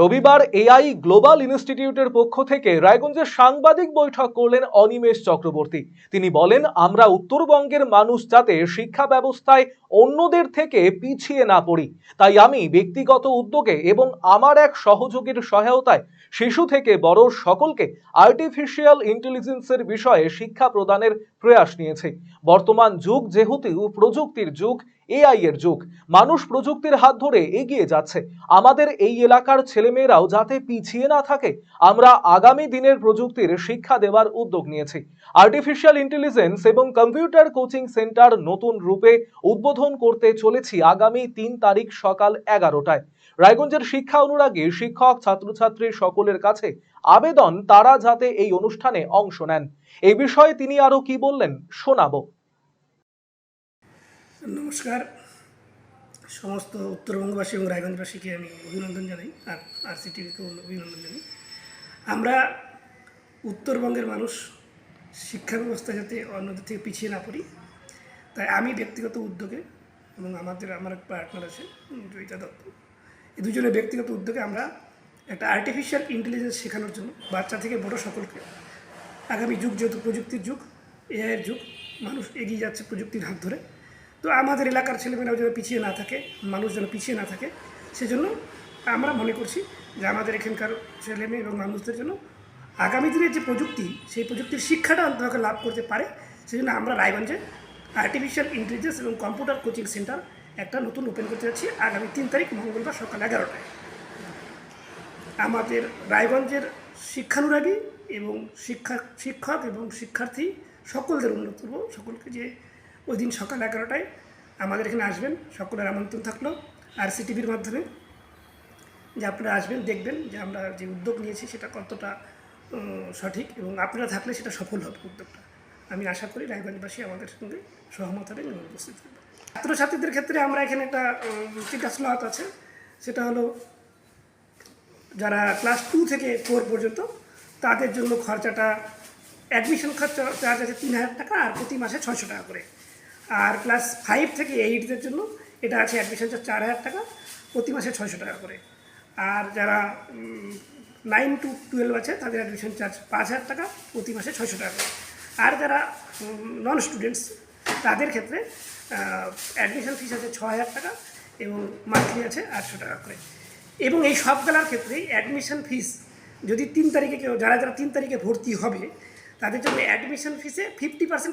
রবিবার AI global ইনস্টিটিউটের পক্ষ থেকে রায়গঞ্জে সাংবাদিক বৈঠক করলেন অনিমেষ চক্রবর্তী। তিনি বলেন, আমরা উত্তরবঙ্গের মানুষ যাতে শিক্ষা ব্যবস্থায় অন্যদের থেকে পিছিয়ে না পড়ি, তাই আমি ব্যক্তিগত উদ্যোগে এবং আমার এক সহযোগীর সহায়তায় শিশু থেকে বড় সকলকে আর্টিফিশিয়াল ইন্টেলিজেন্সের বিষয়ে শিক্ষা প্রদানের প্রয়াস নিয়েছে। বর্তমান যুগ যেহেতু প্রযুক্তির যুগ এআই এর যুগ। মানুষ প্রযুক্তির হাত ধরে এগিয়ে যাচ্ছে। আমাদের এই এলাকার ছেলেমেয়েরাও যাতে পিছিয়ে না থাকে, আমরা আগামী দিনের প্রযুক্তির শিক্ষা দেওয়ার উদ্যোগ নিয়েছি। আর্টিফিশিয়াল ইন্টেলিজেন্স এবং কম্পিউটার কোচিং সেন্টার নতুন রূপে উদ্বোধন করতে চলেছি আগামী তিন তারিখ সকাল এগারোটায়। রায়গঞ্জের শিক্ষা অনুরাগী শিক্ষক, ছাত্রছাত্রী সকলের কাছে আবেদন, তারা যাতে এই অনুষ্ঠানে অংশ নেন। এই বিষয়ে তিনি আরও কি বললেন, শোনাবো। নমস্কার। সমস্ত উত্তরবঙ্গবাসী এবং রায়গঞ্জবাসীকে আমি অভিনন্দন জানাই, আর আর সি সিটিভিকেও অভিনন্দন জানাই। আমরা উত্তরবঙ্গের মানুষ, শিক্ষা ব্যবস্থা যাতে অন্যদের থেকে পিছিয়ে না পড়ি, তাই আমি ব্যক্তিগত উদ্যোগে এবং আমাদের, আমার এক পার্টনার আছে জয়িতা দত্ত। এই দুজনের ব্যক্তিগত উদ্যোগে আমরা একটা আর্টিফিশিয়াল ইন্টেলিজেন্স শেখানোর জন্য, বাচ্চা থেকে বড় সকলকে, আগামী যুগ যেহেতু প্রযুক্তির যুগ এআইয়ের যুগ, মানুষ এগিয়ে যাচ্ছে প্রযুক্তির হাত ধরে তো আমাদের এলাকার ছেলেমেয়েরাও যেন পিছিয়ে না থাকে, মানুষ যেন পিছিয়ে না থাকে, সেজন্য আমরা মনে করছি যে আমাদের এখানকার ছেলেমেয়ে এবং মানুষদের জন্য আগামী দিনের যে প্রযুক্তি, সেই প্রযুক্তির শিক্ষাটা অন্তত লাভ করতে পারে। সেজন্য আমরা রায়গঞ্জে আর্টিফিশিয়াল ইন্টেলিজেন্স এবং কম্পিউটার কোচিং সেন্টার একটা নতুন ওপেন করতে যাচ্ছি। আগামী তিন তারিখ, মঙ্গলবার সকাল এগারোটায়। আমাদের রায়গঞ্জের শিক্ষানুরাগী এবং শিক্ষা, শিক্ষক এবং শিক্ষার্থী সকলদের উন্নত সকলকে যে ওই দিন সকাল এগারোটায় আমাদের এখানে আসবেন, সকলের আমন্ত্রণ থাকল আর সিটিভির মাধ্যমে। যে আপনারা আসবেন, দেখবেন যে আমরা যে উদ্যোগ নিয়েছি সেটা কতটা সঠিক এবং আপনারা থাকলে সেটা সফল হবে উদ্যোগটা। আমি আশা করি রায়গঞ্জবাসী আমাদের সঙ্গে সহমত হবেন এবং উপস্থিত থাকবেন ছাত্রছাত্রীদের ক্ষেত্রে আমরা এখানে একটা চিন্তা স্লট আছে। সেটা হলো, যারা ক্লাস টু থেকে ফোর পর্যন্ত, তাদের জন্য খরচাটা, অ্যাডমিশন খরচা, চার্জ আছে তিন হাজার টাকা আর প্রতি মাসে ছয়শো টাকা করে। আর ক্লাস ফাইভ থেকে এইটদের জন্য এটা আছে অ্যাডমিশন চার্জ চার হাজার টাকা, প্রতি মাসে ছয়শো টাকা করে। আর যারা নাইন টু টুয়েলভ আছে, তাদের অ্যাডমিশন চার্জ পাঁচ হাজার টাকা, প্রতি মাসে ছয়শো টাকা করে। আর যারা নন স্টুডেন্টস তাদের ক্ষেত্রে অ্যাডমিশন ফিস আছে ছ হাজার টাকা এবং মান্থলি আছে আটশো টাকা করে। এবং এই সবগুলোর ক্ষেত্রেই অ্যাডমিশন ফিস যদি তিন তারিখে কেউ, যারা যারা তিন তারিখে ভর্তি হবে, তাদের জন্য অ্যাডমিশন ফিসে ফিফটি পার্সেন্ট